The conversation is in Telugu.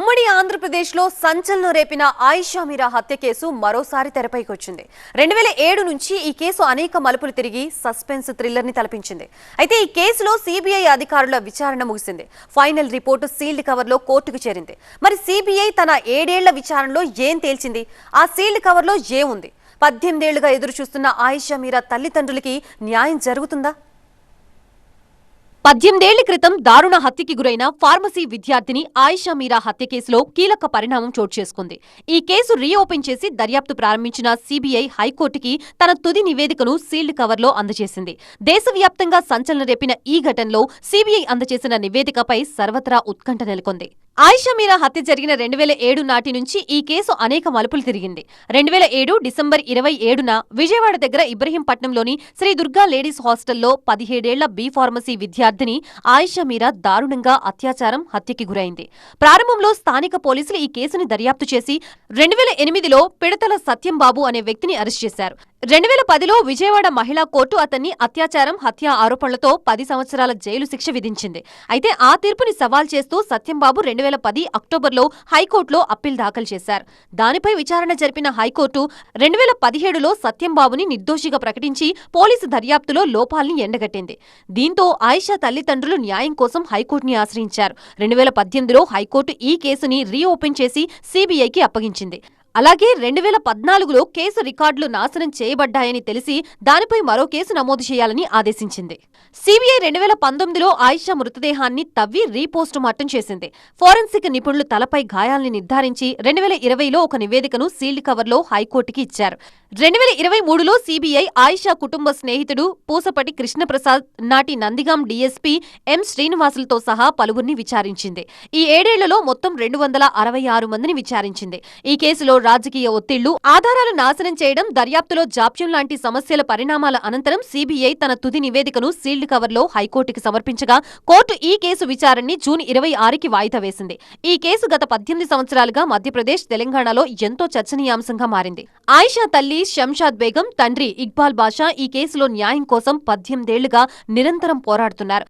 ఉమ్మడి ఆంధ్రప్రదేశ్లో సంచలనం రేపిన ఆయిషా మీరా హత్య కేసు మరోసారి తెరపైకి వచ్చింది రెండు వేల ఏడు నుంచి ఈ కేసు అనేక మలుపులు తిరిగి సస్పెన్స్ థ్రిల్లర్ని తలపించింది. అయితే ఈ కేసులో సిబిఐ అధికారుల విచారణ ముగిసింది. ఫైనల్ రిపోర్టు సీల్డ్ కవర్లో కోర్టుకు చేరింది. మరి సిబిఐ తన ఏడేళ్ళ విచారణలో ఏం తేల్చింది? ఆ సీల్డ్ కవర్లో ఏముంది? పద్దెనిమిదేళ్ళుగా ఎదురు చూస్తున్న ఆయిషా మీరా తల్లిదండ్రులకి న్యాయం జరుగుతుందా? పద్దెనిమిదేళ్ళ క్రితం దారుణ హత్యకి గురైన ఫార్మసీ విద్యార్థిని ఆయిషా మీరా హత్య కేసులో కీలక పరిణామం చోటు చేసుకుంది. ఈ కేసు రీఓపెన్ చేసి దర్యాప్తు ప్రారంభించిన సీబీఐ హైకోర్టుకి తన తుది నివేదికను సీల్డ్ కవర్లో అందజేసింది. దేశవ్యాప్తంగా సంచలన రేపిన ఈ ఘటనలో సీబీఐ అందజేసిన నివేదికపై సర్వత్రా ఉత్కంఠ నెలకొంది. ఆయిషా మీరా హత్య జరిగిన రెండు వేల ఏడు నాటి నుంచి ఈ కేసు అనేక మలుపులు తిరిగింది. రెండు వేల ఏడు డిసెంబర్ ఇరవై ఏడున విజయవాడ దగ్గర ఇబ్రహీంపట్నంలోని శ్రీ దుర్గా లేడీస్ హాస్టల్లో పదిహేడేళ్ళ బి ఫార్మసీ విద్యార్థిని ఆయిషా మీరా దారుణంగా అత్యాచారం హత్యకి గురైంది. ప్రారంభంలో స్థానిక పోలీసులు ఈ కేసుని దర్యాప్తు చేసి రెండు వేల ఎనిమిదిలో పిడతల సత్యం బాబు అనే వ్యక్తిని అరెస్ట్ చేశారు. రెండు వేల పదిలో విజయవాడ మహిళా కోర్టు అతన్ని అత్యాచారం హత్య ఆరోపణలతో పది సంవత్సరాల జైలు శిక్ష విధించింది. అయితే ఆ తీర్పుని సవాల్ చేస్తూ సత్యంబాబు రెండు వేల పది అక్టోబర్లో హైకోర్టులో అప్పీల్ దాఖలు చేశారు. దానిపై విచారణ జరిపిన హైకోర్టు రెండు వేల పదిహేడులో సత్యంబాబుని నిర్దోషిగా ప్రకటించి పోలీసు దర్యాప్తులో లోపాల్ని ఎండగట్టింది. దీంతో ఆయిషా తల్లిదండ్రులు న్యాయం కోసం హైకోర్టుని ఆశ్రయించారు. రెండు వేల పద్దెనిమిదిలో హైకోర్టు ఈ కేసుని రీఓపెన్ చేసి సీబీఐకి అప్పగించింది. అలాగే రెండు వేల పద్నాలుగులో కేసు రికార్డులు నాశనం చేయబడ్డాయని తెలిసి దానిపై మరో కేసు నమోదు చేయాలని ఆదేశించింది. సిబిఐ రెండు వేల పంతొమ్మిదిలో ఆయిషా మృతదేహాన్ని తవ్వి రీపోస్టు మార్టం చేసింది. ఫోరెన్సిక్ నిపుణులు తలపై గాయాల్ని నిర్ధారించి రెండు వేల ఇరవైలో ఒక నివేదికను సీల్డ్ కవర్లో హైకోర్టుకి ఇచ్చారు. రెండు వేల ఇరవై మూడులో సిబిఐ ఆయిషా కుటుంబ స్నేహితుడు పూసపటి కృష్ణప్రసాద్ నాటి నందిగాం డీఎస్పీ ఎం శ్రీనివాసులతో సహా పలువురిని విచారించింది. ఈ ఏడేళ్ళలో మొత్తం రెండు వందల అరవై ఆరు మందిని విచారించింది. ఈ కేసులో రాజకీయ ఒత్తిళ్ళు ఆధారాలు నాశనం చేయడం దర్యాప్తులో జాప్యం లాంటి సమస్యల పరిణామాల అనంతరం సిబిఐ తన తుది నివేదికను సీల్డ్ కవర్లో హైకోర్టుకి సమర్పించగా కోర్టు ఈ కేసు విచారణని జూన్ ఇరవై ఆరుకి వాయిదా వేసింది. ఈ కేసు గత పద్దెనిమిది సంవత్సరాలుగా మధ్యప్రదేశ్ తెలంగాణలో ఎంతో చర్చనీయాంశంగా మారింది. ఆయిషా తల్లి శంషాద్ బేగం తండ్రి ఇక్బాల్ బాషా ఈ కేసులో న్యాయం కోసం పద్దెనిమిదేళ్ళుగా నిరంతరం పోరాడుతున్నారు.